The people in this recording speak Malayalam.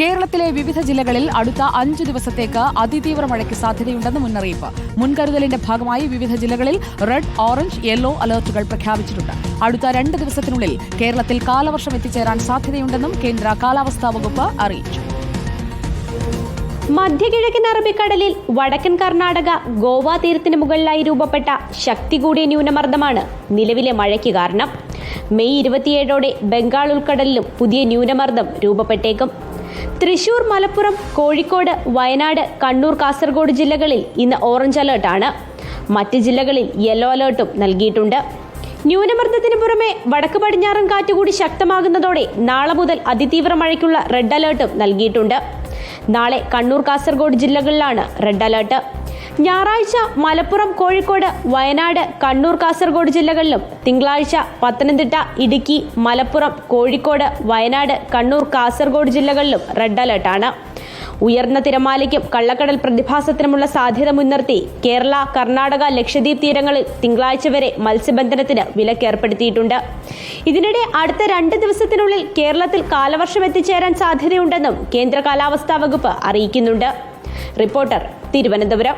കേരളത്തിലെ വിവിധ ജില്ലകളിൽ അടുത്ത അഞ്ചു ദിവസത്തേക്ക് അതിതീവ്ര മഴയ്ക്ക് സാധ്യതയുണ്ടെന്ന് മുന്നറിയിപ്പ്. മുൻകരുതലിന്റെ ഭാഗമായി വിവിധ ജില്ലകളിൽ റെഡ് ഓറഞ്ച് യെല്ലോ അലർട്ടുകൾ പ്രഖ്യാപിച്ചിട്ടുണ്ട്. അടുത്ത രണ്ട് ദിവസത്തിനുള്ളിൽ കേരളത്തിൽ കാലവർഷം എത്തിച്ചേരാൻ സാധ്യതയുണ്ടെന്നും കേന്ദ്ര കാലാവസ്ഥാ വകുപ്പ് അറിയിച്ചു. മധ്യകിഴക്കൻ അറബിക്കടലിൽ വടക്കൻ കർണാടക ഗോവ തീരത്തിന് മുകളിലായി രൂപപ്പെട്ട ശക്തി കൂടിയ ന്യൂനമർദ്ദമാണ് നിലവിലെ മഴയ്ക്ക് കാരണം. മെയ് ഇരുപത്തിയേഴോടെ ബംഗാൾ ഉൾക്കടലിലും പുതിയ ന്യൂനമർദ്ദം രൂപപ്പെട്ടേക്കും. തൃശൂർ മലപ്പുറം കോഴിക്കോട് വയനാട് കണ്ണൂർ കാസർഗോഡ് ജില്ലകളിൽ ഇന്ന് ഓറഞ്ച് അലേർട്ടാണ് മറ്റ് ജില്ലകളിൽ യെല്ലോ അലേർട്ടും നൽകിയിട്ടുണ്ട്. ന്യൂനമർദ്ദത്തിന് പുറമെ വടക്ക് പടിഞ്ഞാറൻ കാറ്റുകൂടി ശക്തമാകുന്നതോടെ നാളെ മുതൽ അതിതീവ്ര മഴയ്ക്കുള്ള റെഡ് അലേർട്ടും നൽകിയിട്ടുണ്ട്. നാളെ കണ്ണൂർ കാസർഗോഡ് ജില്ലകളിലാണ് റെഡ് അലേർട്ട്. ഞായറാഴ്ച മലപ്പുറം കോഴിക്കോട് വയനാട് കണ്ണൂർ കാസർഗോഡ് ജില്ലകളിലും തിങ്കളാഴ്ച പത്തനംതിട്ട ഇടുക്കി മലപ്പുറം കോഴിക്കോട് വയനാട് കണ്ണൂർ കാസർഗോഡ് ജില്ലകളിലും റെഡ് അലർട്ടാണ്. ഉയർന്ന തിരമാലയ്ക്കും കള്ളക്കടൽ പ്രതിഭാസത്തിനുമുള്ള സാധ്യത മുൻനിർത്തി കേരള കർണാടക ലക്ഷദ്വീപ് തീരങ്ങളിൽ തിങ്കളാഴ്ച വരെ മത്സ്യബന്ധനത്തിന് വിലക്കേർപ്പെടുത്തിയിട്ടുണ്ട് ഇതിനിടെ അടുത്ത രണ്ട് ദിവസത്തിനുള്ളിൽ കേരളത്തിൽ കാലവർഷം എത്തിച്ചേരാൻ സാധ്യതയുണ്ടെന്നും കേന്ദ്ര കാലാവസ്ഥാ വകുപ്പ് അറിയിക്കുന്നുണ്ട്. റിപ്പോർട്ടർ തിരുവനന്തപുരം.